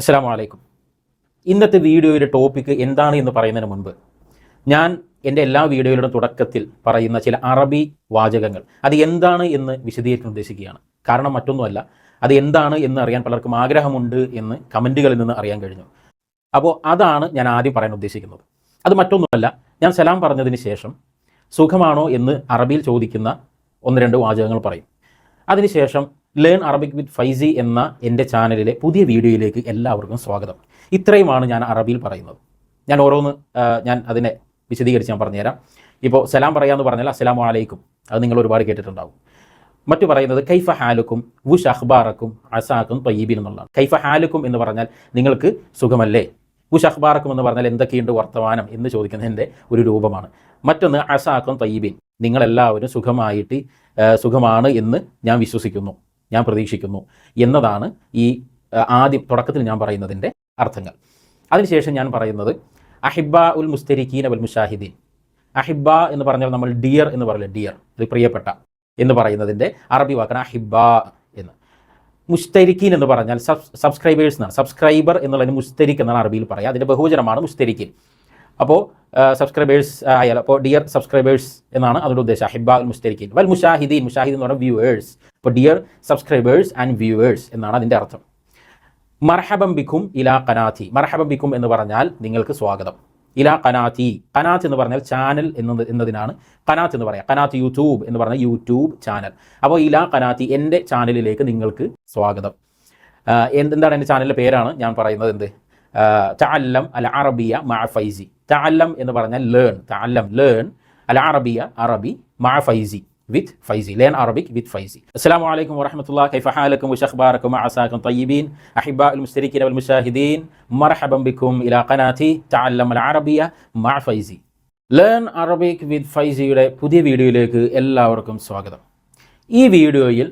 അസ്സാം വലൈക്കും ഇന്നത്തെ വീഡിയോയുടെ ടോപ്പിക്ക് എന്താണ് എന്ന് പറയുന്നതിന് മുൻപ് ഞാൻ എന്റെ എല്ലാ വീഡിയോയുടെ തുടക്കത്തിൽ പറയുന്ന ചില അറബി വാചകങ്ങൾ. അത് എന്താണ് എന്ന് വിശദീകരിക്കാൻ ഉദ്ദേശിക്കുകയാണ്. കാരണം മറ്റൊന്നുമല്ല അത് എന്താണ് എന്ന് അറിയാൻ പലർക്കും ആഗ്രഹമുണ്ട് എന്ന് കമന്റുകളിൽ നിന്ന് അറിയാൻ കഴിഞ്ഞു. അപ്പോൾ അതാണ് ഞാൻ ആദ്യം പറയാൻ ഉദ്ദേശിക്കുന്നത്. അത് മറ്റൊന്നുമല്ല ഞാൻ സലാം പറഞ്ഞതിന് ശേഷം സുഖമാണോ എന്ന് അറബിയിൽ ചോദിക്കുന്ന ഒന്ന് രണ്ട് വാചകങ്ങൾ പറയും. അതിനുശേഷം ലേൺ അറബിക് വിത്ത് ഫൈസി എന്ന എന്റെ ചാനലിലെ പുതിയ വീഡിയോയിലേക്ക് എല്ലാവർക്കും സ്വാഗതം. ഇത്രയുമാണ് ഞാൻ അറബിയിൽ പറയുന്നത്. ഞാൻ ഓരോന്ന് ഞാൻ അതിനെ വിശദീകരിച്ച് ഞാൻ പറഞ്ഞുതരാം. ഇപ്പോൾ സലാം പറയാമെന്ന് പറഞ്ഞാൽ അസ്സലാം അലൈക്കും. അത് നിങ്ങൾ ഒരുപാട് കേട്ടിട്ടുണ്ടാകും മറ്റു പറയുന്നത് കൈഫ ഹാലുക്കും വുഷ് അഖ്ബാറക്കും അസാക്കും തയ്യീബിൻ എന്നുള്ളതാണ്. കൈഫ ഹാലുക്കും എന്ന് പറഞ്ഞാൽ നിങ്ങൾക്ക് സുഖമല്ലേ? വുഷ് അഖ്ബാറക്കും എന്ന് പറഞ്ഞാൽ എന്തൊക്കെയുണ്ട് വർത്തമാനം എന്ന് ചോദിക്കുന്നതിന്റെ ഒരു രൂപമാണ്. മറ്റൊന്ന് അസാക്കും തയ്യീബിൻ. നിങ്ങളെല്ലാവരും സുഖമായിട്ട് സുഖമാണ് എന്ന് ഞാൻ വിശ്വസിക്കുന്നു. ഞാൻ പ്രതീക്ഷിക്കുന്നു എന്നതാണ് ഈ ആദ്യം തുടക്കത്തിൽ ഞാൻ പറയുന്നതിന്റെ അർത്ഥങ്ങൾ. അതിനുശേഷം ഞാൻ പറയുന്നത് അഹിബ ഉൽ മുസ്തരിഖീൻ അബുൽ മുഷാഹിദീൻ. അഹിബ എന്ന് പറഞ്ഞാൽ നമ്മൾ ഡിയർ എന്ന് പറയില്ല? ഡിയർ. ഇത് പ്രിയപ്പെട്ട എന്ന് പറയുന്നതിന്റെ അറബി വാക്കാണ് അഹിബ എന്ന്. മുസ്തരിഖീൻ എന്ന് പറഞ്ഞാൽ സബ് സബ്സ്ക്രൈബേഴ്സ് എന്നാണ്. സബ്സ്ക്രൈബർ എന്നുള്ളതിന് മുസ്തരിക് എന്നാണ് അറബിയിൽ പറയുക അതിന്റെ ബഹുവചനമാണ് മുസ്തരിക്കീൻ അപ്പോൾ സബ്സ്ക്രൈബേഴ്സ് ആയാൽ അപ്പോൾ ഡിയർ സബ്സ്ക്രൈബേഴ്സ് എന്നാണ് അതിന്റെ ഉദ്ദേശം. അഹിബ മുസ്തരിക്കീൻ. വൽ മുഷാഹിദീൻ മുഷാഹിദ് എന്ന് പറഞ്ഞാൽ വ്യൂവേഴ്സ് അപ്പോൾ ഡിയർ സബ്സ്ക്രൈബേഴ്സ് ആൻഡ് വ്യൂവേഴ്സ് എന്നാണ് അതിന്റെ അർത്ഥം. മർഹബം ബിഖും ഇലാ കനാഥി മർഹബം ബിഖും എന്ന് പറഞ്ഞാൽ നിങ്ങൾക്ക് സ്വാഗതം. ഇലാ കനാത്തി കനാത്ത് എന്ന് പറഞ്ഞാൽ ചാനൽ എന്നത് എന്നതിനാണ് കനാത്ത് എന്ന് പറയാം. കനാത്ത് യൂട്യൂബ് എന്ന് പറഞ്ഞാൽ യൂട്യൂബ് ചാനൽ അപ്പോൾ ഇലാ കനാത്തി എന്റെ ചാനലിലേക്ക് നിങ്ങൾക്ക് സ്വാഗതം. എന്താണ് എന്റെ ചാനലിന്റെ പേരാണ്? ഞാൻ പറയുന്നത് എന്ത്? തഅല്ലം അൽ അറബിയ മാ ഫൈസി തഅല്ലം എന്ന് പറഞ്ഞാൽ ലേൺ തഅല്ലം ലേൺ അൽ അറബിയ അറബി മാ Faizy with Faizy learn Arabic with Faizy Assalamu alaikum wa rahmatullah. كيف حالكم وش أخباركم عساكم طيبين أحباء المشتركين والمشاهدين مرحبا بكم إلى قناتي تعلم العربية مع Faizy learn Arabic with ഫൈസിയുടെ പുതിയ വീഡിയോയിലേക്ക് എല്ലാവർക്കും സ്വാഗതം ഈ വീഡിയോയിൽ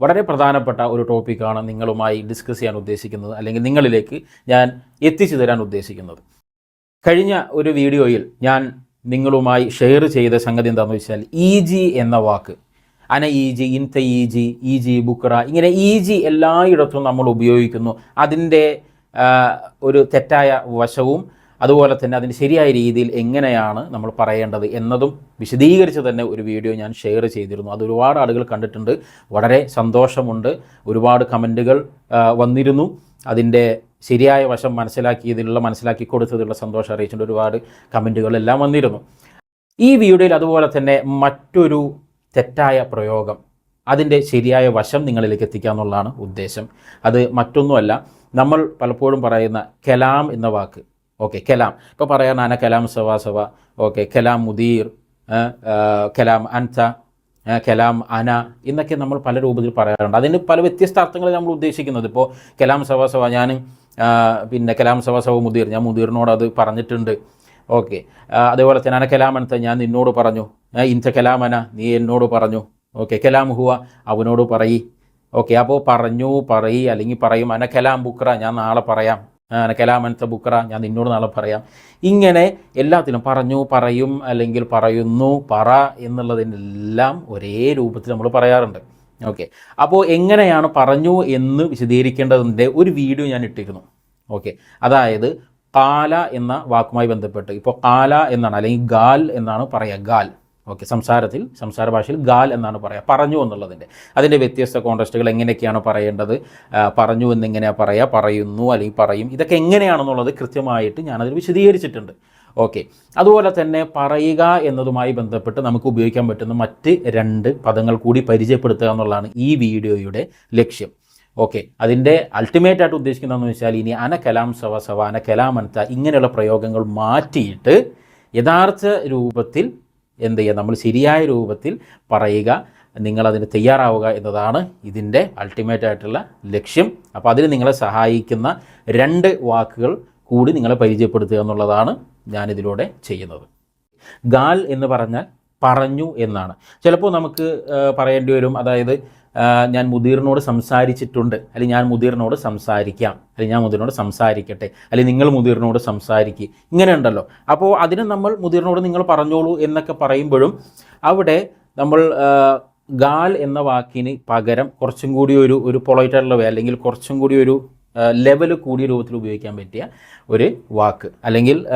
വളരെ പ്രധാനപ്പെട്ട ഒരു ടോപ്പിക്കാണ് നിങ്ങളുമായി ഡിസ്കസ് ചെയ്യാൻ ഉദ്ദേശിക്കുന്നത് അല്ലെങ്കിൽ നിങ്ങളിലേക്ക് ഞാൻ എത്തിച്ചു തരാൻ ഉദ്ദേശിക്കുന്നത്. കഴിഞ്ഞ ഒരു വീഡിയോയിൽ ഞാൻ നിങ്ങളുമായി ഷെയർ ചെയ്ത സംഗതി എന്താണെന്ന് വെച്ചാൽ ഇ ജി എന്ന വാക്ക് അന ഇ ജി ഇൻത ഇ ഇ ജി ബുക്ര ഇങ്ങനെ ഇ ജി എല്ലായിടത്തും നമ്മൾ ഉപയോഗിക്കുന്നു. അതിന്റെ ഒരു തെറ്റായ വശവും അതുപോലെ തന്നെ അതിന് ശരിയായ രീതിയിൽ എങ്ങനെയാണ് നമ്മൾ പറയേണ്ടത് എന്നതും വിശദീകരിച്ച് തന്നെ ഒരു വീഡിയോ ഞാൻ ഷെയർ ചെയ്തിരുന്നു. അത് ഒരുപാട് ആളുകൾ കണ്ടിട്ടുണ്ട്. വളരെ സന്തോഷമുണ്ട്. ഒരുപാട് കമന്റുകൾ വന്നിരുന്നു. അതിന്റെ ശരിയായ വശം മനസ്സിലാക്കിയതിലുള്ള മനസ്സിലാക്കി കൊടുത്തതിലുള്ള സന്തോഷം അറിയിച്ചിട്ടുണ്ട്. ഒരുപാട് കമന്റുകളെല്ലാം വന്നിരുന്നു. ഈ വീഡിയോയിൽ അതുപോലെ തന്നെ മറ്റൊരു തെറ്റായ പ്രയോഗം. അതിന്റെ ശരിയായ വശം നിങ്ങളിലേക്ക് എത്തിക്കുക എന്നുള്ളതാണ് ഉദ്ദേശം. അത് മറ്റൊന്നുമല്ല. നമ്മൾ പലപ്പോഴും പറയുന്ന കലാം എന്ന വാക്ക്. ഓക്കെ കലാം ഇപ്പോൾ പറയാൻ നാന കലാം സവാ സവ. ഓക്കെ കലാം മുദീർ കലാം അൻസ കലാം അന എന്നൊക്കെ നമ്മൾ പല രൂപത്തിൽ പറയാറുണ്ട്. അതിന് പല വ്യത്യസ്ത അർത്ഥങ്ങളിൽ നമ്മൾ ഉദ്ദേശിക്കുന്നത്. ഇപ്പോൾ കലാം സവാ സവ ഞാൻ പിന്നെ കലാം സവാ സവ മുദീർ. ഞാൻ മുദീറിനോട് അത് പറഞ്ഞിട്ടുണ്ട്. ഓക്കെ അതേപോലെ തന്നെ അന കലാമനത്തെ ഞാൻ നിന്നോട് പറഞ്ഞു. ഇൻസ കലാം കലാമന നീ എന്നോട് പറഞ്ഞു. ഓക്കെ കലാം ഹുവ അവനോട് പറയി. ഓക്കെ അപ്പോൾ പറഞ്ഞു പറയി അല്ലെങ്കിൽ പറയും അന കലാം ബുക്ര ഞാൻ നാളെ പറയാം. കലാമനത്തെ ബുക്കറ ഞാൻ നിന്നോട് നാളെ പറയാം. ഇങ്ങനെ എല്ലാത്തിനും പറഞ്ഞു പറയും അല്ലെങ്കിൽ പറയുന്നു പറ എന്നുള്ളതിനെല്ലാം ഒരേ രൂപത്തിൽ നമ്മൾ പറയാറുണ്ട്. ഓക്കെ. അപ്പോൾ എങ്ങനെയാണ് പറഞ്ഞു എന്ന് വിശദീകരിക്കേണ്ടതിന്റെ ഒരു വീഡിയോ ഞാൻ ഇട്ടിരുന്നു. ഓക്കെ. അതായത് കാല എന്ന വാക്കുമായി ബന്ധപ്പെട്ട്. ഇപ്പോൾ കാല എന്നാണ് അല്ലെങ്കിൽ ഗാൽ എന്നാണ് പറയുക ഗാൽ. ഓക്കെ സംസാരത്തിൽ സംസാര ഭാഷയിൽ ഗാൽ എന്നാണ് പറയുക. പറഞ്ഞു എന്നുള്ളതിന്റെ. അതിന്റെ വ്യത്യസ്ത കോൺടസ്റ്റുകൾ എങ്ങനെയൊക്കെയാണ് പറയേണ്ടത്? പറഞ്ഞു എന്നിങ്ങനെയാണ് പറയുക പറയുന്നു അല്ലെങ്കിൽ പറയും. ഇതൊക്കെ എങ്ങനെയാണെന്നുള്ളത് കൃത്യമായിട്ട് ഞാനതിൽ വിശദീകരിച്ചിട്ടുണ്ട്. ഓക്കെ അതുപോലെ തന്നെ പറയുക എന്നതുമായി ബന്ധപ്പെട്ട് നമുക്ക് ഉപയോഗിക്കാൻ പറ്റുന്ന മറ്റ് രണ്ട് പദങ്ങൾ കൂടി പരിചയപ്പെടുത്തുക എന്നുള്ളതാണ് ഈ വീഡിയോയുടെ ലക്ഷ്യം. ഓക്കെ അതിന്റെ അൾട്ടിമേറ്റ് ആയിട്ട് ഉദ്ദേശിക്കുന്നതെന്ന് വെച്ചാൽ ഇനി അന കലാം സവ സവ അന കലാം അനത്ത ഇങ്ങനെയുള്ള പ്രയോഗങ്ങൾ മാറ്റിയിട്ട് യഥാർത്ഥ രൂപത്തിൽ എന്ത് ചെയ്യുക? നമ്മൾ ശരിയായ രൂപത്തിൽ പറയുക നിങ്ങളതിന് തയ്യാറാവുക എന്നതാണ് ഇതിന്റെ അൾട്ടിമേറ്റ് ആയിട്ടുള്ള ലക്ഷ്യം. അപ്പോൾ അതിന് നിങ്ങളെ സഹായിക്കുന്ന രണ്ട് വാക്കുകൾ കൂടി നിങ്ങളെ പരിചയപ്പെടുത്തുക എന്നുള്ളതാണ് ഞാനിതിലൂടെ ചെയ്യുന്നത്. ഗാൽ എന്ന് പറഞ്ഞാൽ പറഞ്ഞു എന്നാണ്. ചിലപ്പോൾ നമുക്ക് പറയേണ്ടി വരും. അതായത് ഞാൻ മുദീറിനോട് സംസാരിച്ചിട്ടുണ്ട്. അല്ലെങ്കിൽ ഞാൻ മുദീറിനോട് സംസാരിക്കാം. അല്ലെങ്കിൽ ഞാൻ മുദീറിനോട് സംസാരിക്കട്ടെ. അല്ലെങ്കിൽ നിങ്ങൾ മുദീറിനോട് സംസാരിക്കുക ഇങ്ങനെ ഉണ്ടല്ലോ. അപ്പോൾ അതിന് നമ്മൾ മുദീറിനോട് നിങ്ങൾ പറഞ്ഞോളൂ എന്നൊക്കെ പറയുമ്പോഴും അവിടെ നമ്മൾ ഗാൽ എന്ന വാക്കിന് പകരം കുറച്ചും കൂടി ഒരു ഒരു പൊളൈറ്റായിട്ടുള്ള അല്ലെങ്കിൽ കുറച്ചും കൂടി ഒരു ലെവൽ കൂടിയ രൂപത്തിൽ ഉപയോഗിക്കാൻ പറ്റിയ ഒരു വാക്ക്. അല്ലെങ്കിൽ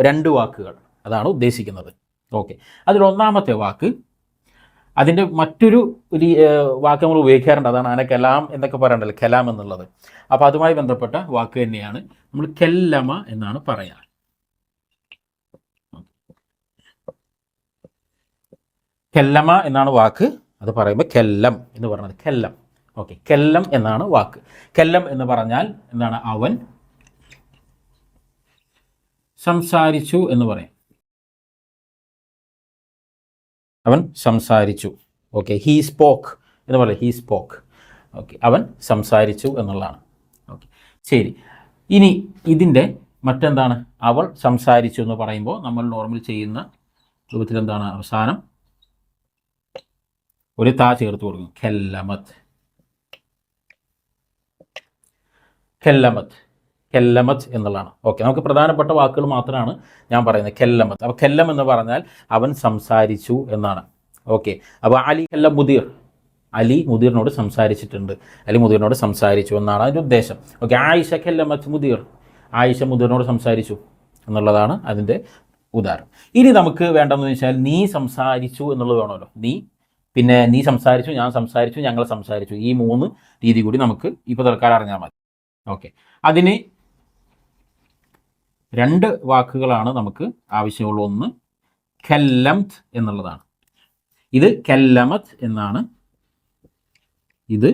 രണ്ട് വാക്കുകൾ. അതാണ് ഉദ്ദേശിക്കുന്നത്. ഓക്കെ. അതിൽ ഒന്നാമത്തെ വാക്ക് അതിന്റെ മറ്റൊരു ഒരു വാക്ക് നമ്മൾ ഉപയോഗിക്കാറുണ്ട്. അതാണ് അതിനെ കലാം എന്നൊക്കെ പറയണ്ടല്ലോ കലാം എന്നുള്ളത്. അപ്പോൾ അതുമായി ബന്ധപ്പെട്ട വാക്ക് തന്നെയാണ് നമ്മൾ കെല്ലമ എന്നാണ് പറയാറ്. കെല്ലമ എന്നാണ് വാക്ക്. അത് പറയുമ്പോൾ കെല്ലം എന്ന് പറയുന്നത് കെല്ലം. ഓക്കെ കെല്ലം എന്നാണ് വാക്ക്. കെല്ലം എന്ന് പറഞ്ഞാൽ എന്താണ്? അവൻ സംസാരിച്ചു എന്ന് പറയും. അവൻ സംസാരിച്ചു. ഓക്കെ ഹീ സ്പോക്ക് എന്ന് പറയും ഹീ സ്പോക്ക് ഓക്കെ അവൻ സംസാരിച്ചു എന്നുള്ളതാണ്. ഓക്കെ ശരി. ഇനി ഇതിന്റെ മറ്റെന്താണ്? അവൾ സംസാരിച്ചു എന്ന് പറയുമ്പോൾ നമ്മൾ നോർമൽ ചെയ്യുന്ന രൂപത്തിൽ എന്താണ് അവസാനം? ഒരു താ ചേർത്ത് കൊടുക്കും ഖെല്ലമത്ത് ഖെല്ലമത്ത് ഖെല്ലമത്ത് എന്നുള്ളതാണ്. ഓക്കെ നമുക്ക് പ്രധാനപ്പെട്ട വാക്കുകൾ മാത്രമാണ് ഞാൻ പറയുന്നത്. കെല്ലമത്. അപ്പോൾ കെല്ലം എന്ന് പറഞ്ഞാൽ അവൻ സംസാരിച്ചു എന്നാണ്. ഓക്കെ അപ്പോൾ അലി ഖെല്ല മുദീർ അലി മുദീറിനോട് സംസാരിച്ചിട്ടുണ്ട്. അലി മുദീറിനോട് സംസാരിച്ചു എന്നാണ് അതിന്റെ ഉദ്ദേശം. ഓക്കെ ആയിഷ കെല്ലമത് മുദീർ ആയിഷ മുദീറിനോട് സംസാരിച്ചു എന്നുള്ളതാണ് അതിന്റെ ഉദാഹരണം. ഇനി നമുക്ക് വേണ്ടതെന്ന് വെച്ചാൽ നീ സംസാരിച്ചു എന്നുള്ളത് വേണമല്ലോ. നീ പിന്നെ നീ സംസാരിച്ചു ഞാൻ സംസാരിച്ചു ഞങ്ങൾ സംസാരിച്ചു. ഈ മൂന്ന് രീതി കൂടി നമുക്ക് ഇപ്പോൾ തൽക്കാലം അറിഞ്ഞാൽ മതി. ഓക്കെ അതിന് രണ്ട് വാക്കുകളാണ് നമുക്ക് ആവശ്യമുള്ള ഒന്ന് കല്ലംത് എന്നുള്ളതാണ്. ഇത് കല്ലമത് എന്നാണ്. ഇത്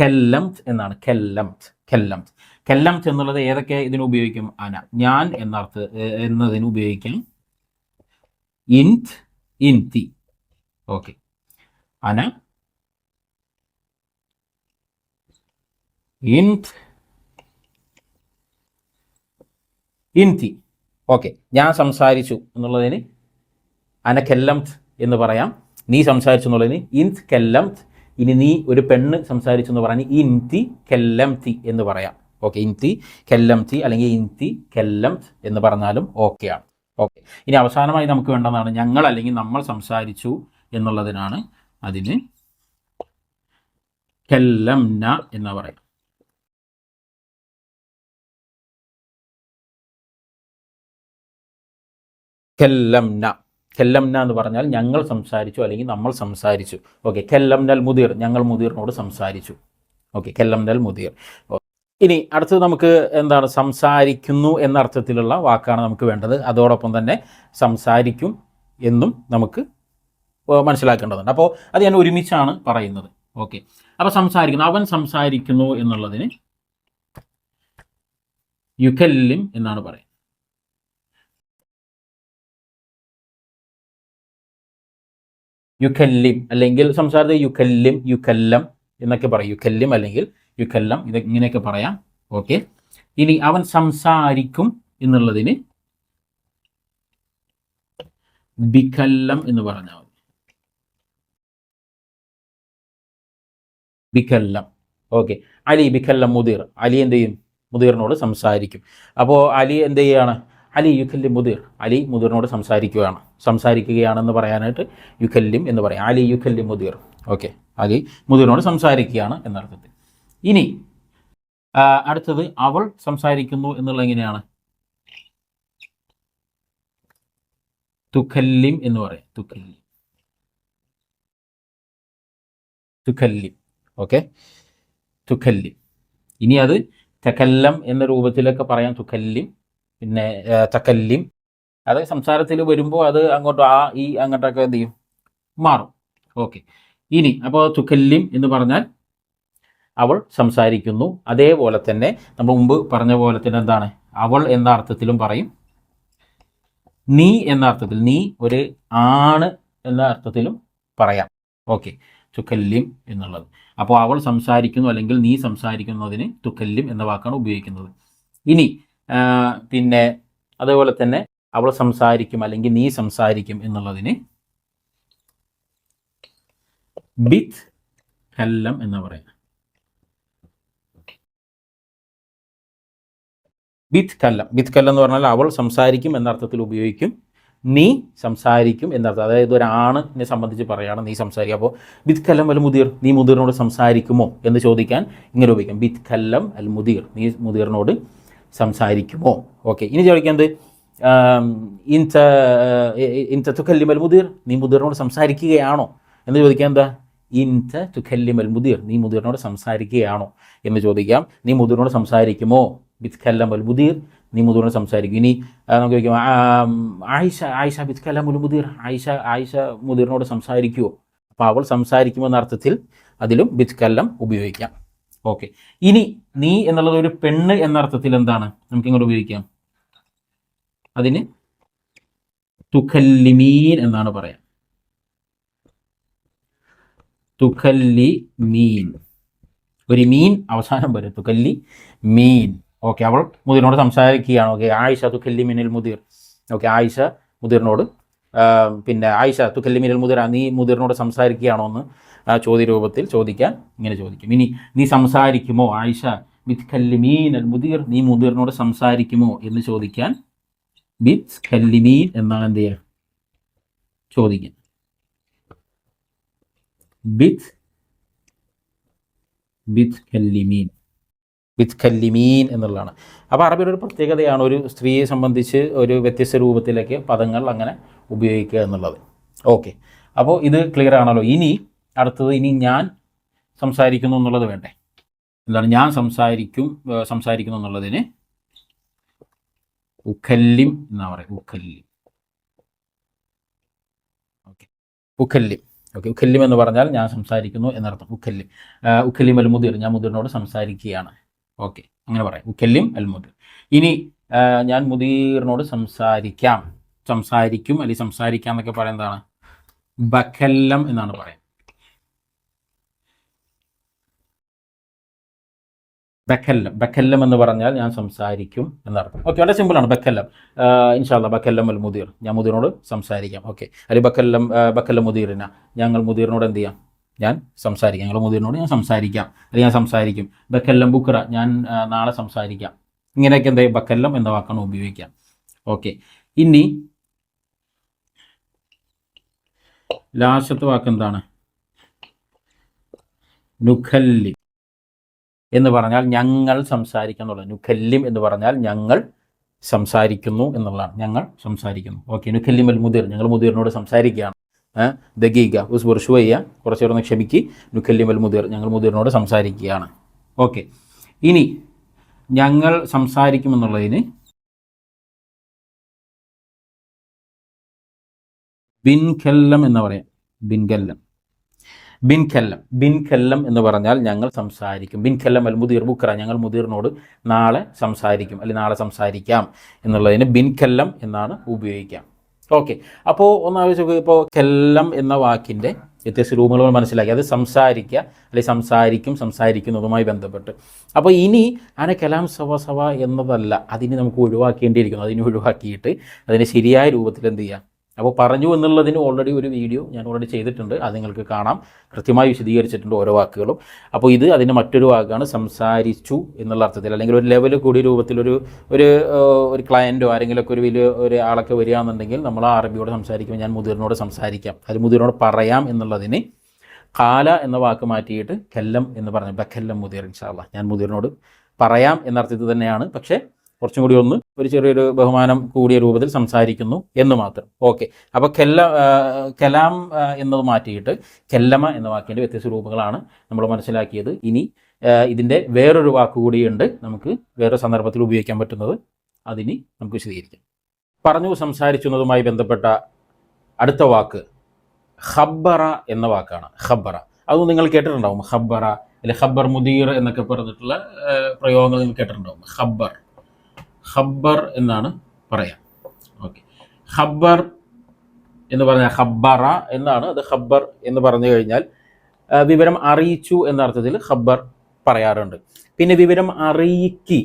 കല്ലംത് എന്നാണ്. കല്ലംത് കല്ലംത് കല്ലംത് എന്നുള്ളത് ഏതൊക്കെ ഇതിന് ഉപയോഗിക്കും? അന. ഞാൻ എന്നർത്ഥ എന്നതിന് ഉപയോഗിക്കാം. ഇൻത് ഇൻതി. ഓക്കെ. അന. ഇൻത് ഇൻതി ഓക്കെ ഞാൻ സംസാരിച്ചു എന്നുള്ളതിന് അന കെല്ലം എന്ന് പറയാം. നീ സംസാരിച്ചു എന്നുള്ളതിന് ഇൻത് കെല്ലംത് ഇനി നീ ഒരു പെണ്ണ് സംസാരിച്ചു എന്ന് പറഞ്ഞ് ഇൻതി കെല്ലംതി എന്ന് പറയാം. ഓക്കെ ഇൻതി കെല്ലംതി അല്ലെങ്കിൽ ഇൻതി കെല്ലംത് എന്ന് പറഞ്ഞാലും ഓക്കെയാണ് ഓക്കെ ഇനി അവസാനമായി നമുക്ക് വേണ്ടതാണ് ഞങ്ങൾ അല്ലെങ്കിൽ നമ്മൾ സംസാരിച്ചു എന്നുള്ളതിനാണ് അതിന് കെല്ലംന എന്ന് പറയാം കെല്ലംന. കെല്ലംന എന്ന് പറഞ്ഞാൽ ഞങ്ങൾ സംസാരിച്ചു അല്ലെങ്കിൽ നമ്മൾ സംസാരിച്ചു. ഓക്കെ കെല്ലംനൽ മുദീർ ഞങ്ങൾ മുദീറിനോട് സംസാരിച്ചു. ഓക്കെ കെല്ലംനൽ മുദീർ ഇനി അടുത്തത് നമുക്ക് എന്താണ്? സംസാരിക്കുന്നു എന്ന അർത്ഥത്തിലുള്ള വാക്കാണ് നമുക്ക് വേണ്ടത്. അതോടൊപ്പം തന്നെ സംസാരിക്കും എന്നും നമുക്ക് മനസ്സിലാക്കേണ്ടതുണ്ട്. അപ്പോൾ അത് ഞാൻ ഒരുമിച്ചാണ് പറയുന്നത്. ഓക്കെ അപ്പോൾ സംസാരിക്കുന്നു. അവൻ സംസാരിക്കുന്നു എന്നുള്ളതിന് യുഖല്ലിം എന്നാണ് പറയുന്നത്. യുക്കല്ലിം അല്ലെങ്കിൽ സംസാരത്തിൽ യുഖല്ലിം യുഖല്ലം എന്നൊക്കെ പറയും. യുഖല്ലിം അല്ലെങ്കിൽ യുഖല്ലം ഇത് ഇങ്ങനെയൊക്കെ പറയാം. ഓക്കെ. ഇനി അവൻ സംസാരിക്കും എന്നുള്ളതിന് ബിഖല്ലം എന്ന് പറഞ്ഞാൽ മതി. ബിക്കല്ലം ഓക്കെ. അലി ബിഖല്ലം മുദീർ. അലി എന്ത് ചെയ്യും? മുദീറിനോട് സംസാരിക്കും. അപ്പോൾ അലി എന്ത് ചെയ്യുകയാണ് അലി യുഖല്ലിം മുദീർ. അലി മുദീറിനോട് സംസാരിക്കുകയാണ്. സംസാരിക്കുകയാണെന്ന് പറയാനായിട്ട് യുഖല്ലിം എന്ന് പറയാം. അലി യുഖല്ലിം മുദീർ. ഓക്കെ. അലി മുദീറിനോട് സംസാരിക്കുകയാണ് എന്നർത്ഥത്തിൽ. ഇനി അടുത്തത് അവൾ സംസാരിക്കുന്നു എന്നുള്ള എങ്ങനെയാണ്? തുഖല്ലിം എന്ന് പറയാം. തുഖല്ലിം. തുഖല്ലിം. ഓക്കെ. തുഖല്ലിം. ഇനി അത് തെക്കല്ലം എന്ന രൂപത്തിലൊക്കെ പറയാം. തുഖല്ലിം. പിന്നെ തക്കല്ലിം അത് സംസാരത്തിൽ വരുമ്പോൾ അത് അങ്ങോട്ട് ആ ഈ അങ്ങോട്ടൊക്കെ എന്ത് ചെയ്യും? മാറും. ഓക്കെ. ഇനി അപ്പോൾ തുക്കല്ലിം എന്ന് പറഞ്ഞാൽ അവൾ സംസാരിക്കുന്നു. അതേപോലെ തന്നെ നമ്മൾ മുമ്പ് പറഞ്ഞ പോലെ തന്നെ എന്താണ്? അവൾ എന്ന അർത്ഥത്തിലും പറയും. നീ എന്ന അർത്ഥത്തിൽ നീ ഒരു ആണ് എന്ന അർത്ഥത്തിലും പറയാം. ഓക്കെ. തുക്കല്ലിം എന്നുള്ളത്. അപ്പോൾ അവൾ സംസാരിക്കുന്നു അല്ലെങ്കിൽ നീ സംസാരിക്കുന്നതിന് തുക്കല്ലിം എന്ന വാക്കാണ് ഉപയോഗിക്കുന്നത്. ഇനി പിന്നെ അതേപോലെ തന്നെ അവൾ സംസാരിക്കും അല്ലെങ്കിൽ നീ സംസാരിക്കും എന്നുള്ളതിന് ബിത്ത് ഹെല്ലം എന്ന് പറയുന്നത് ബിത്ത് കല്ലം. ബിത്ത് കല്ലം എന്ന് പറഞ്ഞാൽ അവൾ സംസാരിക്കും എന്ന അർത്ഥത്തിൽ ഉപയോഗിക്കും. നീ സംസാരിക്കും എന്നർത്ഥം അതായത് ഒരാണിനെ സംബന്ധിച്ച് പറയുകയാണ് നീ സംസാരിക്കുക അപ്പോൾ ബിത് കല്ലം അൽ മുദീർ നീ മുദീറിനോട് സംസാരിക്കുമോ എന്ന് ചോദിക്കാൻ ഇങ്ങനെ ഉപയോഗിക്കാം. ബിത് കല്ലം അൽ മുദീർ നീ മുദീറിനോട് സംസാരിക്കുമോ? ഓക്കെ ഇനി ചോദിക്കുന്നത് ഇൻത ഇൻത തുക്കല്ലിമൽ മുദീർ നീ മുദീറിനോട് സംസാരിക്കുകയാണോ? എന്ന് ചോദിക്കാൻ എന്താ? ഇൻത തുഖല്ലിമൽ മുദീർ നീ മുദീറിനോട് സംസാരിക്കുകയാണോ? എന്ന് ചോദിക്കാം. നീ മുദീറിനോട് സംസാരിക്കുമോ? ബിത് കല്ലം അൽ മുദീർ നീ മുദീറിനോട് സംസാരിക്കും. ഇനി നമുക്ക് ചോദിക്കാം ആയിഷ ആയിഷ ബിത് കല്ലം അൽ മുദീർ ആയിഷ ആയിഷ മുദീറിനോട് സംസാരിക്കുമോ അപ്പോൾ അവൾ സംസാരിക്കുമെന്ന അർത്ഥത്തിൽ അതിലും ബിത് കല്ലം ഉപയോഗിക്കാം. ഓക്കെ ഇനി നീ എന്നുള്ളത് ഒരു പെണ്ണ് എന്ന അർത്ഥത്തിൽ എന്താണ്? നമുക്ക് ഇങ്ങോട്ട് ഉപയോഗിക്കാം. അതിന് തുഖല്ലിമീൻ എന്നാണ് പറയാം. തുഖല്ലി മീൻ ഒരു മീൻ അവസാനം വരും. തുഖല്ലി മീൻ ഓക്കെ അവൾ മുതിറിനോട് സംസാരിക്കുകയാണ്. ഓക്കെ ആയിഷ തുഖല്ലി മീനിൽ മുതിർ. ഓക്കെ ആയിഷ മുതിറിനോട് പിന്നെ ആയിഷ തുഖല്ലി മീനിൽ മുതിർ നീ മുതിറിനോട് സംസാരിക്കുകയാണോ എന്ന് ആ ചോദ്യ രൂപത്തിൽ ചോദിക്കാൻ ഇങ്ങനെ ചോദിക്കും. ഇനി നീ സംസാരിക്കുമോ? ആയിഷ ബിത് ഖല്ലിമീൻ അൽ മുതിർ നീ മുദീറിനോട് സംസാരിക്കുമോ എന്ന് ചോദിക്കാൻ ബിത് ഖല്ലിമീൻ എന്നാണ് എന്ത് ചെയ്യുക ചോദിക്കുക ബിത് ബിത് ഖല്ലിമീൻ ബിത് ഖല്ലിമീൻ എന്നുള്ളതാണ്. അപ്പോൾ അറബിയുടെ ഒരു പ്രത്യേകതയാണ് ഒരു സ്ത്രീയെ സംബന്ധിച്ച് ഒരു വ്യത്യസ്ത രൂപത്തിലേക്ക് പദങ്ങൾ അങ്ങനെ ഉപയോഗിക്കുക എന്നുള്ളത്. ഓക്കെ. അപ്പോൾ ഇത് ക്ലിയർ ആണല്ലോ. ഇനി അടുത്തത് ഇനി ഞാൻ സംസാരിക്കുന്നു എന്നുള്ളത് വേണ്ടേ? എന്താണ് ഞാൻ സംസാരിക്കും സംസാരിക്കുന്നു എന്നുള്ളതിന് ഉഖല്ലിം എന്നാ പറയുക ഉഖല്ലിം ഓക്കെ. ഉഖല്ലിം ഓക്കെ ഉഖല്ലിം എന്ന് പറഞ്ഞാൽ ഞാൻ സംസാരിക്കുന്നു എന്നർത്ഥം. ഉഖല്ലിം ഉഖല്ലിം അൽ മുദിർ ഞാൻ മുദിറിനോട് സംസാരിക്കുകയാണ്. ഓക്കെ അങ്ങനെ പറയാം. ഉഖല്ലിം അൽ മുദിർ ഇനി ഞാൻ മുദീറിനോട് സംസാരിക്കാം. സംസാരിക്കും അല്ലെങ്കിൽ സംസാരിക്കാം എന്നൊക്കെ പറയുന്നതാണ്. ബഖല്ലം എന്നാണ് പറയാം ബക്കല്ലം. ബക്കല്ലം എന്ന് പറഞ്ഞാൽ ഞാൻ സംസാരിക്കും എന്നർത്ഥം. ഓക്കെ വളരെ സിമ്പിളാണ് ബക്കല്ലം. ഇൻഷാല്ല ബക്കല്ലം അൽ മുദീർ. ഞാൻ മുദീറിനോട് സംസാരിക്കാം. ഓക്കെ അല്ലെങ്കിൽ ബക്കല്ലം ബക്കല്ലം മുദീറിന. ഞങ്ങൾ മുദീറിനോട് എന്ത് ചെയ്യാം? ഞാൻ സംസാരിക്കാം. ഞങ്ങൾ മുദീറിനോട് ഞാൻ സംസാരിക്കാം. അല്ലെങ്കിൽ ഞാൻ സംസാരിക്കും. ബക്കല്ലം ബുക്കറ ഞാൻ നാളെ സംസാരിക്കാം. ഇങ്ങനെയൊക്കെ എന്താ ബക്കല്ലം എന്ന വാക്കാണ് ഉപയോഗിക്കാം. ഓക്കെ ഇനി ലാസ്റ്റത്തെ വാക്ക് എന്താണ്? നുഖല്ലി. എന്ന് പറഞ്ഞാൽ ഞങ്ങൾ സംസാരിക്കുന്നുള്ള. നുഖല്ലിം എന്ന് പറഞ്ഞാൽ ഞങ്ങൾ സംസാരിക്കുന്നു എന്നുള്ളതാണ്. ഞങ്ങൾ സംസാരിക്കുന്നു. ഓക്കെ നുഖല്ലിം അൽ മുദീർ. ഞങ്ങൾ മുദീറിനോട് സംസാരിക്കുകയാണ്. ദഗീക ഉസ് ബുർഷുവയ്യ കുറച്ചു നേരം ക്ഷമിക്ക്. നുഖല്ലിം അൽ മുദീർ. ഞങ്ങൾ മുദീറിനോട് സംസാരിക്കുകയാണ്. ഓക്കെ ഇനി ഞങ്ങൾ സംസാരിക്കുമെന്നുള്ളതിന് ബിൻഖല്ലം എന്ന് പറയാം. ബിൻഖല്ലം ബിൻഖല്ലം ബിൻഖല്ലം എന്ന് പറഞ്ഞാൽ ഞങ്ങൾ സംസാരിക്കും. ബിൻഖല്ലം അൽ മുദീർ ബുക്ര ഞങ്ങൾ മുദീറിനോട് നാളെ സംസാരിക്കും അല്ലെങ്കിൽ നാളെ സംസാരിക്കാം എന്നുള്ളതിന് ബിൻഖല്ലം എന്നാണ് ഉപയോഗിക്കാം. ഓക്കെ. അപ്പോൾ ഒന്നാവശ്യം ഇപ്പോൾ കെല്ലം എന്ന വാക്കിന്റെ വ്യത്യസ്ത രൂപങ്ങൾ മനസ്സിലാക്കി. അത് സംസാരിക്കുക അല്ലെങ്കിൽ സംസാരിക്കും സംസാരിക്കുന്നതുമായി ബന്ധപ്പെട്ട്. അപ്പോൾ ഇനി അന കലാം സവ സവ എന്നതല്ല അതിനെ നമുക്ക് ഒഴിവാക്കേണ്ടിയിരിക്കുന്നു. അതിനെ ഒഴിവാക്കിയിട്ട് അതിനെ ശരിയായ രൂപത്തിൽ എന്ത് ചെയ്യാം അപ്പോൾ പറഞ്ഞു എന്നുള്ളതിന് ഓൾറെഡി ഒരു വീഡിയോ ഞാൻ ഓൾറെഡി ചെയ്തിട്ടുണ്ട്. അത് നിങ്ങൾക്ക് കാണാം. കൃത്യമായി വിശദീകരിച്ചിട്ടുണ്ട് ഓരോ വാക്കുകളും. അപ്പോൾ ഇത് അതിന്റെ മറ്റൊരു വാക്കാണ് സംസാരിച്ചു എന്നുള്ള അർത്ഥത്തിൽ. അല്ലെങ്കിൽ ഒരു ലെവൽ കൂടി രൂപത്തിലൊരു ഒരു ഒരു ക്ലയന്റോ ആരെങ്കിലുമൊക്കെ ഒരു വലിയ ഒരാളൊക്കെ വരികയാണെന്നുണ്ടെങ്കിൽ നമ്മൾ ആ അറബിയോട് സംസാരിക്കുമ്പോൾ ഞാൻ മുതിർന്നോട് സംസാരിക്കാം. അത് മുതിർന്നോട് പറയാം എന്നുള്ളതിന് കാല എന്ന വാക്ക് മാറ്റിയിട്ട് കെല്ലം എന്ന് പറഞ്ഞു ബക്കല്ലം മുതിർ ഇൻഷാല്ല ഞാൻ മുതിർനോട് പറയാം എന്നർത്ഥത്തിൽ തന്നെയാണ്. പക്ഷേ കുറച്ചും കൂടി ഒന്ന് ഒരു ചെറിയൊരു ബഹുമാനം കൂടിയ രൂപത്തിൽ സംസാരിക്കുന്നു എന്ന് മാത്രം. ഓക്കെ. അപ്പോൾ കെല്ല കലാം എന്നത് മാറ്റിയിട്ട് കെല്ലമ എന്ന വാക്കിന്റെ വ്യത്യസ്ത രൂപങ്ങളാണ് നമ്മൾ മനസ്സിലാക്കിയത്. ഇനി ഇതിന്റെ വേറൊരു വാക്ക് കൂടിയുണ്ട്. നമുക്ക് വേറെ സന്ദർഭത്തിൽ ഉപയോഗിക്കാൻ പറ്റുന്നത് അതിനി നമുക്ക് വിശദീകരിക്കാം. പറഞ്ഞു സംസാരിക്കുന്നതുമായി ബന്ധപ്പെട്ട അടുത്ത വാക്ക് ഹബ്ബറ എന്ന വാക്കാണ്. ഹബ്ബറ അത് നിങ്ങൾ കേട്ടിട്ടുണ്ടാവും. ഹബ്ബറ അല്ലെ ഹബ്ബർ മുദീർ എന്നൊക്കെ പറഞ്ഞിട്ടുള്ള പ്രയോഗങ്ങൾ നിങ്ങൾ കേട്ടിട്ടുണ്ടാവും. ഖബ്ബർ. ഖബ്ബർ എന്നാണ് പറയാം. ഓക്കെ. ഖബ്ബർ എന്ന് പറഞ്ഞാൽ ഖബ്ബറ എന്നാണ്. അത് ഖബ്ബർ എന്ന് പറഞ്ഞു കഴിഞ്ഞാൽ വിവരം അറിയിച്ചു എന്ന അർത്ഥത്തിൽ ഖബ്ബർ പറയാറുണ്ട്. പിന്നെ വിവരം അറിയിക്കി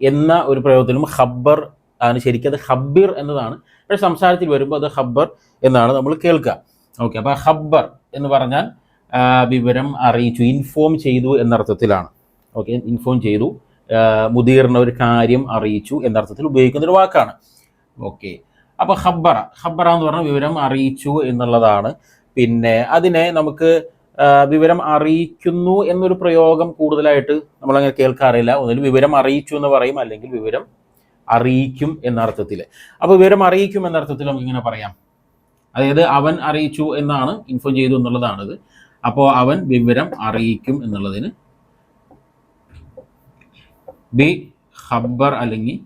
എന്ന ഒരു പ്രയോഗത്തിലും ഖബ്ബർ ആണ് ശരിക്കും അത് ഹബ്ബിർ എന്നതാണ്. പക്ഷേ സംസാരത്തിൽ വരുമ്പോൾ അത് ഹബ്ബർ എന്നാണ് നമ്മൾ കേൾക്കുക. ഓക്കെ. അപ്പോൾ ഹബ്ബർ എന്ന് പറഞ്ഞാൽ വിവരം അറിയിച്ചു ഇൻഫോം ചെയ്തു എന്നർത്ഥത്തിലാണ് ഓക്കെ. ഇൻഫോം ചെയ്തു. മുദീറിന് ഒരു കാര്യം അറിയിച്ചു എന്നർത്ഥത്തിൽ ഉപയോഗിക്കുന്ന ഒരു വാക്കാണ്. ഓക്കെ. അപ്പോൾ ഹബ്ബറ ഹബ്ബറ എന്ന് പറഞ്ഞ വിവരം അറിയിച്ചു എന്നുള്ളതാണ്. പിന്നെ അതിനെ നമുക്ക് വിവരം അറിയിക്കുന്നു എന്നൊരു പ്രയോഗം കൂടുതലായിട്ട് നമ്മളങ്ങനെ കേൾക്കാറില്ല. ഒന്നിൽ വിവരം അറിയിച്ചു എന്ന് പറയും അല്ലെങ്കിൽ വിവരം അറിയിക്കും എന്ന അർത്ഥത്തിൽ അപ്പോൾ വിവരം അറിയിക്കും എന്ന അർത്ഥത്തിൽ നമുക്ക് ഇങ്ങനെ പറയാം. അതായത് അവൻ അറിയിച്ചു എന്നാണ് ഇൻഫോം ചെയ്തു എന്നുള്ളതാണിത്. അപ്പോൾ അവൻ വിവരം അറിയിക്കും എന്നുള്ളതിന് ബി ഖബ്ബർ അല്ലെങ്കിൽ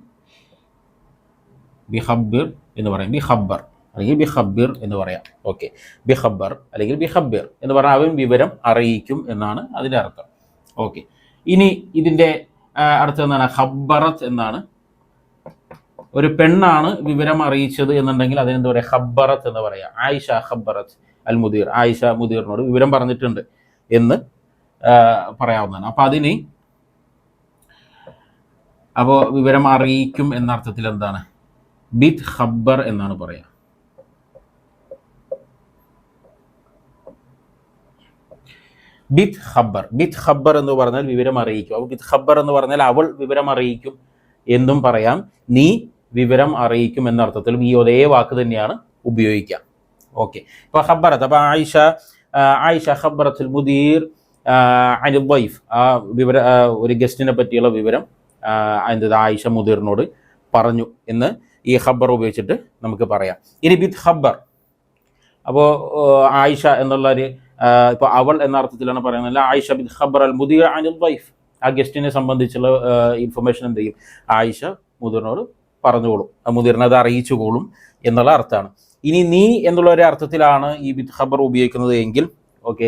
ബി ഖബ്ബിർ എന്ന് പറയാം. ബി ഖബ്ബർ അല്ലെങ്കിൽ ബി ഖബ്ബിർ എന്ന് പറയാം. ഓക്കെ ബി ഖബ്ബർ അല്ലെങ്കിൽ ബി ഖബ്ബിർ എന്ന് പറഞ്ഞാൽ അവൻ വിവരം അറിയിക്കും എന്നാണ് അതിന്റെ അർത്ഥം. ഓക്കെ ഇനി ഇതിന്റെ അർത്ഥം എന്താണ്? ഖബ്ബറത്ത് എന്നാണ്. ഒരു പെണ്ണാണ് വിവരം അറിയിച്ചത് എന്നുണ്ടെങ്കിൽ അതിനെന്താ പറയുക ഖബ്ബറത്ത് എന്ന് പറയാം. ആയിഷ ഖബ്ബറത്ത് അൽ മുദീർ ആയിഷ മുദീറിനോട് വിവരം പറഞ്ഞിട്ടുണ്ട് എന്ന് പറയാവുന്നതാണ്. അപ്പം അതിന് അപ്പോൾ വിവരം അറിയിക്കും എന്ന അർത്ഥത്തിൽ എന്താണ്? ബിത് ഖബ്ബർ എന്നാണ് പറയാ. ബിത് ഖബ്ബർ. ബിത് ഖബ്ബർ എന്ന് പറഞ്ഞാൽ വിവരം അറിയിക്കും. അപ്പോൾ ബിത് ഖബ്ബർ എന്ന് പറഞ്ഞാൽ അവൾ വിവരം അറിയിക്കും എന്നും പറയാം. നീ വിവരം അറിയിക്കും എന്ന അർത്ഥത്തിലും ഈ ഒരേ വാക്ക് തന്നെയാണ് ഉപയോഗിക്കുക. ഓക്കെ. ഇപ്പോൾ ഹബ്ബറത്ത് അപ്പോൾ ആയിഷ ആയിഷ ഹബ്ബറത്തുൽ മുദീർ അനുബൈഫ് ആ വിവര ഒരു ഗസ്റ്റിനെ പറ്റിയുള്ള വിവരം ആ, എന്ത് ആയിഷ മുദീറിനോട് പറഞ്ഞു എന്ന് ഈ ഹബ്ബർ ഉപയോഗിച്ചിട്ട് നമുക്ക് പറയാം. ഇനി വിത്ത് ഹബ്ബർ അപ്പോൾ ആയിഷ എന്നുള്ള ഒരു ഇപ്പോൾ അവൾ എന്ന അർത്ഥത്തിലാണ് പറയുന്നത്. ആയിഷ വിത്ത് ഹബ്ബർ അൽ മുദീർ അനിൽ വൈഫ് ആ ഗസ്റ്റിനെ സംബന്ധിച്ചുള്ള ഇൻഫർമേഷൻ എന്ത് ചെയ്യും? ആയിഷ മുദീറിനോട് പറഞ്ഞുകൊള്ളും. അത് അറിയിച്ചുകൊള്ളും എന്നുള്ള അർത്ഥമാണ്. ഇനി നീ എന്നുള്ള ഒരു അർത്ഥത്തിലാണ് ഈ വിത്ത് ഖബർ ഉപയോഗിക്കുന്നത് എങ്കിൽ ഓക്കെ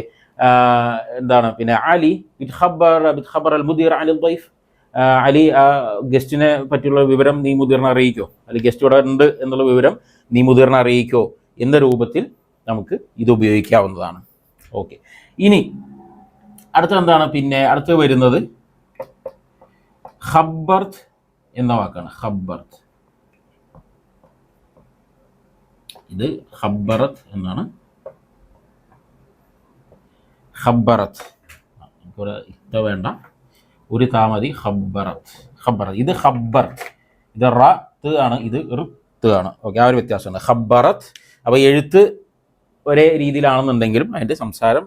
എന്താണ്? പിന്നെ അലി വിത്ത് ഖബർ വിത്ത് ഖബർ അൽ മുദീർ അനിൽ വൈഫ് അലി ആ ഗസ്റ്റിനെ പറ്റിയുള്ള വിവരം നീ മുതിർന്ന അറിയിക്കോ? അല്ലെങ്കിൽ ഗസ്റ്റ് ഇവിടെ ഉണ്ട് എന്നുള്ള വിവരം നീ മുതിർന്ന അറിയിക്കോ എന്ന രൂപത്തിൽ നമുക്ക് ഇത് ഉപയോഗിക്കാവുന്നതാണ്. ഓക്കെ. ഇനി അടുത്ത എന്താണ് പിന്നെ അടുത്ത് വരുന്നത് ഹബ്ബർത്ത് എന്ന വാക്കാണ്. ഹബ്ബർത്ത് ഇത് ഹബ്ബറത്ത് എന്നാണ്. ഹബ്ബറത്ത് നമുക്കൊരു ഇത്ത വേണ്ട. ഒരു താമതി ഹബ്ബറത്ത് ഹബ്ബറത്ത് ഇത് ഹബ്ബർ ഇത് റ ത്ത് ആണ്. ഇത് ഋത്ത് ആണ്. ഓക്കെ ആ ഒരു വ്യത്യാസമുണ്ട്. ഹബ്ബറത്ത് അപ്പോൾ എഴുത്ത് ഒരേ രീതിയിലാണെന്നുണ്ടെങ്കിലും അതിന്റെ സംസാരം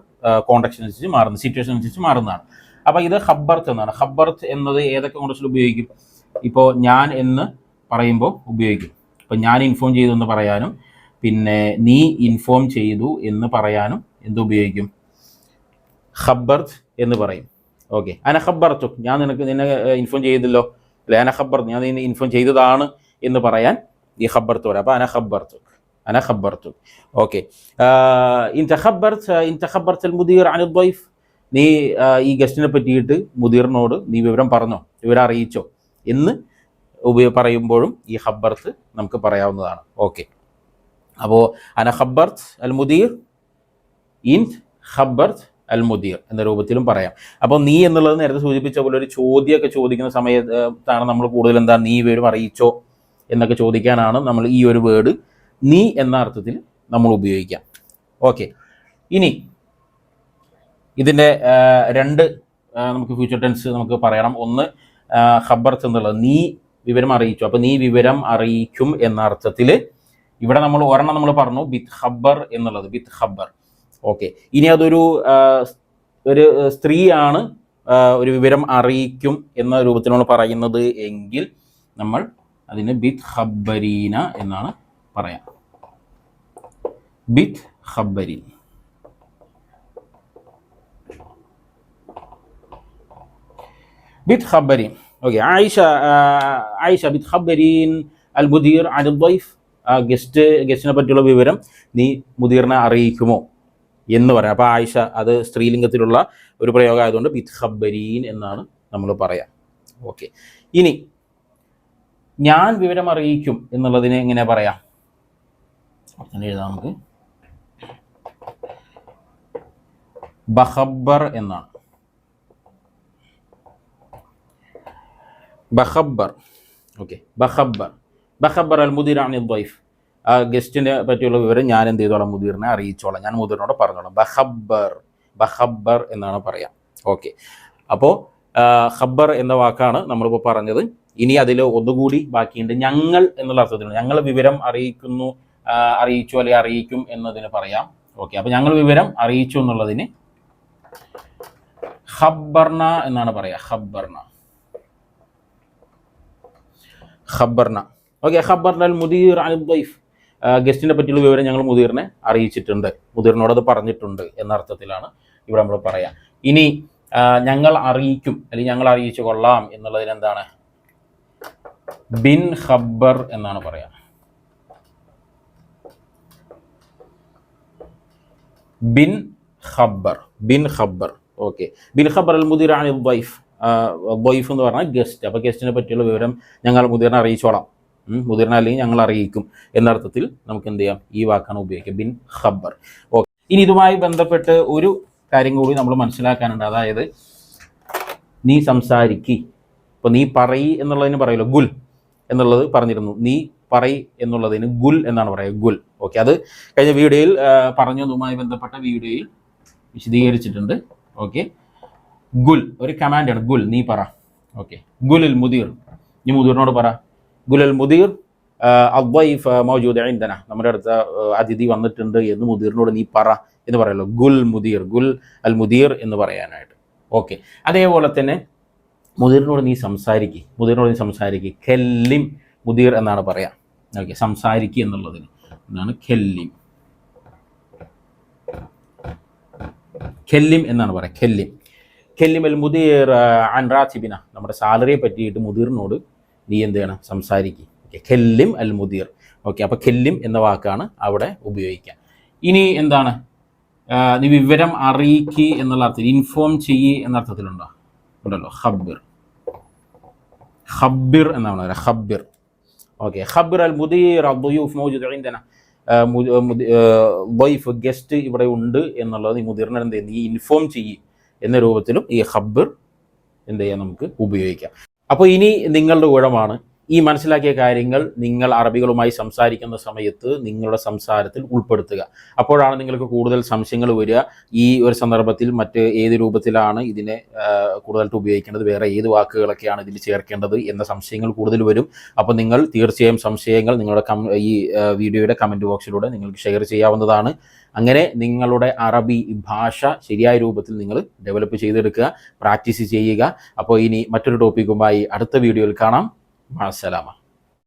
കോണ്ടക്ഷൻ അനുസരിച്ച് മാറുന്നു സിറ്റുവേഷൻ അനുസരിച്ച് മാറുന്നതാണ്. അപ്പോൾ ഇത് ഹബ്ബർത്ത് എന്നാണ്. ഹബ്ബർത്ത് എന്നത് ഏതൊക്കെ കോണ്ടക്ഷൻ ഉപയോഗിക്കും? ഇപ്പോൾ ഞാൻ എന്ന് പറയുമ്പോൾ ഉപയോഗിക്കും. ഇപ്പോൾ ഞാൻ ഇൻഫോം ചെയ്തു എന്ന് പറയാനും പിന്നെ നീ ഇൻഫോം ചെയ്തു എന്ന് പറയാനും എന്തുപയോഗിക്കും ഹബ്ബർത്ത് എന്ന് പറയും. ഓക്കെ. അന ഖബ്ബർത്തു ഞാൻ നിനക്ക് നിന്നെ ഇൻഫോം ചെയ്തല്ലോ അല്ലെ? അന ഖബ്ബർ ഞാൻ നിന്നെ ഇൻഫോം ചെയ്തതാണ് എന്ന് പറയാൻ ഈ ഖബ്ബർത്ത് പറയാം അപ്പോൾ അന ഖബ്ബർത്തു അന ഖബ്ബർത്തു ഓക്കെ. ഇൻ ഖബ്ബർത്ത് ഇൻ ഖബ്ബർത്ത് മുദീർ അനുദ്വൈഫ് നീ ഈ ഗസ്റ്റിനെ പറ്റിയിട്ട് മുദീറിനോട് നീ വിവരം പറഞ്ഞോ? വിവരം അറിയിച്ചോ? എന്ന് ഉപയോ പറയുമ്പോഴും ഈ ഹബ്ബർത്ത് നമുക്ക് പറയാവുന്നതാണ്. ഓക്കെ. അപ്പോൾ അന ഹബ്ബർത്ത് അൽ മുദീർ ഇൻ ഖബ്ബർത്ത് അൽ മുദീർ എന്ന രൂപത്തിലും പറയാം. അപ്പോൾ നീ എന്നുള്ളത് നേരത്തെ സൂചിപ്പിച്ച പോലെ ഒരു ചോദ്യമൊക്കെ ചോദിക്കുന്ന സമയത്താണ് നമ്മൾ കൂടുതൽ എന്താ നീ വിവരം അറിയിച്ചോ എന്നൊക്കെ ചോദിക്കാനാണ് നമ്മൾ ഈ ഒരു വേർഡ് നീ എന്ന അർത്ഥത്തിൽ നമ്മൾ ഉപയോഗിക്കാം ഓക്കെ ഇനി ഇതിന്റെ രണ്ട് നമുക്ക് ഫ്യൂച്ചർ ടെൻസ് നമുക്ക് പറയണം. ഒന്ന് ഖബർത്ത് എന്നുള്ളത് നീ വിവരം അറിയിച്ചു. അപ്പോൾ നീ വിവരം അറിയിക്കും എന്ന അർത്ഥത്തിൽ ഇവിടെ നമ്മൾ ഒരെണ്ണം നമ്മൾ പറഞ്ഞു ബിത്ത് ഹബ്ബർ എന്നുള്ളത് ബിത്ത് ഖബ്ബർ ഓക്കെ ഇനി അതൊരു ഒരു സ്ത്രീയാണ് ഒരു വിവരം അറിയിക്കും എന്ന രൂപത്തിനോട് പറയുന്നത് എങ്കിൽ നമ്മൾ അതിന് ബിത് ഹബ്ബരീന എന്നാണ് പറയാം. ബിത് ഹബ്ബരീൻ ബിത് ഹബ്ബരീൻ ഓക്കെ ആയിഷ ആയിഷ ബിത് ഹബ്ബരീൻ അൽ മുദീർ അൽ ഗസ്റ്റ് ഗസ്റ്റിനെ പറ്റിയുള്ള വിവരം നീ മുദീറിനെ അറിയിക്കുമോ? എന്ന് പറയാം. അപ്പോൾ ആയിഷ അത് സ്ത്രീലിംഗത്തിലുള്ള ഒരു പ്രയോഗം ആയതുകൊണ്ട് ബിത് എന്നാണ് നമ്മൾ പറയാം. ഓക്കെ. ഇനി ഞാൻ വിവരം അറിയിക്കും എന്നുള്ളതിനെ എങ്ങനെ പറയാം? അങ്ങനെ എഴുതാം നമുക്ക്. ബഖബ്ബർ എന്നാണ്. ബഖബ്ബർ ഓക്കെ. ബഖബ്ബർ ബഹബ്ബർ അൽ മുദീർ ആണ് ദ്വൈഫ്. ആ ഗസ്റ്റിനെ പറ്റിയുള്ള വിവരം ഞാൻ എന്ത് ചെയ്തോളാം മുതിർനെ അറിയിച്ചോളാം. ഞാൻ മുതിർനോട് പറഞ്ഞോളാം. ബഖബ്ബർ ബഖബ്ബർ എന്നാണ് പറയാം. ഓക്കെ. അപ്പോൾ ഖബ്ബർ എന്ന വാക്കാണ് നമ്മളിപ്പോൾ പറഞ്ഞത്. ഇനി അതിൽ ഒന്നുകൂടി ബാക്കിയുണ്ട്. ഞങ്ങൾ എന്നുള്ള അർത്ഥത്തിലാണ് ഞങ്ങൾ വിവരം അറിയിക്കുന്നു അറിയിച്ചു അല്ലെങ്കിൽ അറിയിക്കും എന്നതിന് പറയാം. ഓക്കെ. അപ്പൊ ഞങ്ങൾ വിവരം അറിയിച്ചു എന്നുള്ളതിന് ഖബ്ബർന എന്നാണ് പറയാ. ഖബ്ബർന ഖബ്ബർന ഓക്കെ. ഖബ്ബർന അൽ മുദീർ അൽ ദൈഫ് ഗസ്റ്റിനെ പറ്റിയുള്ള വിവരം ഞങ്ങൾ മുദീറിനെ അറിയിച്ചിട്ടുണ്ട്. മുദീറിനോട് അത് പറഞ്ഞിട്ടുണ്ട് എന്ന അർത്ഥത്തിലാണ് ഇവിടെ നമ്മൾ പറയാം. ഇനി ഞങ്ങൾ അറിയിക്കും അല്ലെങ്കിൽ ഞങ്ങൾ അറിയിച്ചു കൊള്ളാം എന്നുള്ളതിന് എന്താണ്? ബിൻ ഹബ്ബർ എന്നാണ് പറയാ. ബിൻ ഹബ്ബർ ബിൻ ഹബ്ബർ ഓക്കെ. ബിൻ ഹബ്ബർ അൽ മുദീർ ആണ് വൈഫ്. വൈഫ് എന്ന് പറഞ്ഞാൽ ഗസ്റ്റ്. അപ്പോൾ ഗസ്റ്റിനെ പറ്റിയുള്ള വിവരം ഞങ്ങൾ മുദീറിനെ അറിയിച്ചോളാം. മുതിർന്ന അല്ലെങ്കിൽ ഞങ്ങൾ അറിയിക്കും എന്നർത്ഥത്തിൽ നമുക്ക് എന്ത് ചെയ്യാം? ഈ വാക്കാണ് ഉപയോഗിക്കുക. ബിൻ ഖബർ ഓക്കെ. ഇനി ഇതുമായി ബന്ധപ്പെട്ട് ഒരു കാര്യം കൂടി നമ്മൾ മനസ്സിലാക്കാനുണ്ട്. അതായത് നീ സംസാരിക്കി. ഇപ്പൊ നീ പറയി എന്നുള്ളതിന് പറയല്ലോ ഗുൽ എന്നുള്ളത് പറഞ്ഞിരുന്നു. നീ പറയി എന്നുള്ളതിന് ഗുൽ എന്നാണ് പറയുക ഗുൽ. ഓക്കെ. അത് കഴിഞ്ഞ വീഡിയോയിൽ പറഞ്ഞതുമായി ബന്ധപ്പെട്ട വീഡിയോയിൽ വിശദീകരിച്ചിട്ടുണ്ട്. ഓക്കെ. ഗുൽ ഒരു കമാൻഡാണ്. ഗുൽ നീ പറ. ഓക്കെ. ഗുലിൽ മുതിർ. നീ മുതിർനോട് പറ. ഗുലൽ മുദീർ അദ്വൈഫ് മൗജൂദ് ഇൻദന. നമ്മുടെ അടുത്ത അതിഥി വന്നിട്ടുണ്ട് എന്ന് മുദീറിനോട് നീ പറ എന്ന് പറയല്ലോ ഗുൽ മുദീർ ഗുൽ അൽ മുദീർ എന്ന് പറയാനായിട്ട്. ഓക്കെ. അതേപോലെ തന്നെ മുദീറിനോട് നീ സംസാരിക്ക്. മുദീറിനോട് നീ സംസാരിക്ക്. ഖെല്ലിം മുദീർ എന്നാണ് പറയാം. ഓക്കെ. സംസാരിക്ക് എന്നുള്ളതിന്. എന്നാണ് ഖെല്ലിം ഖെല്ലിം എന്നാണ് പറയാം. ഖെല്ലിം ഖെല്ലിം അൽ മുദീർ അൻ ചിബിന നമ്മുടെ സാലറിയെ പറ്റിയിട്ട് മുദീറിനോട് നീ എന്ത് ചെയ്യണം? സംസാരിക്കുക ഓക്കെ ഖെല്ലിം അൽ മുദീർ ഓക്കെ അപ്പോൾ ഖെല്ലിം എന്ന വാക്കാണ് അവിടെ ഉപയോഗിക്കുക. ഇനി എന്താണ്? നീ വിവരം അറിയിക്ക് എന്നുള്ള അർത്ഥത്തിൽ ഇൻഫോം ചെയ്യ് എന്ന അർത്ഥത്തിലുണ്ടോ? ഉണ്ടല്ലോ. ഹബ്ബിർ ഹബ്ബിർ എന്നാണ് പറയുക. ഹബ്ബിർ ഓക്കെ ഹബ്ബിർ അൽ മുദീർ അബ്ദുയൂഫ് മൗജൂദ് ഇന്ദന വൈഫ് ഗസ്റ്റ് ഇവിടെ ഉണ്ട് എന്നുള്ളത് നീ മുതിർന്ന എന്ത്? നീ ഇൻഫോം ചെയ്യ് എന്ന രൂപത്തിലും ഈ ഹബ്ബിർ എന്ത് ചെയ്യാം? നമുക്ക് ഉപയോഗിക്കാം. അപ്പോൾ ഇനി നിങ്ങളുടെ ഊഴമാണ് ഈ മനസ്സിലാക്കിയ കാര്യങ്ങൾ നിങ്ങൾ അറബികളുമായി സംസാരിക്കുന്ന സമയത്ത് നിങ്ങളുടെ സംസാരത്തിൽ ഉൾപ്പെടുത്തുക. അപ്പോഴാണ് നിങ്ങൾക്ക് കൂടുതൽ സംശയങ്ങൾ വരിക. ഈ ഒരു സന്ദർഭത്തിൽ മറ്റ് ഏത് രൂപത്തിലാണ് ഇതിനെ കൂടുതലായിട്ട് ഉപയോഗിക്കേണ്ടത്? വേറെ ഏത് വാക്കുകളൊക്കെയാണ് ഇതിൽ ചേർക്കേണ്ടത് എന്ന സംശയങ്ങൾ കൂടുതൽ വരും. അപ്പോൾ നിങ്ങൾ തീർച്ചയായും സംശയങ്ങൾ നിങ്ങളുടെ ഈ വീഡിയോയുടെ കമന്റ് ബോക്സിലൂടെ നിങ്ങൾക്ക് ഷെയർ ചെയ്യാവുന്നതാണ്. അങ്ങനെ നിങ്ങളുടെ അറബി ഭാഷ ശരിയായ രൂപത്തിൽ നിങ്ങൾ ഡെവലപ്പ് ചെയ്തെടുക്കുക പ്രാക്ടീസ് ചെയ്യുക. അപ്പോൾ ഇനി മറ്റൊരു ടോപ്പിക്കുമായി അടുത്ത വീഡിയോയിൽ കാണാം. Maalesselam.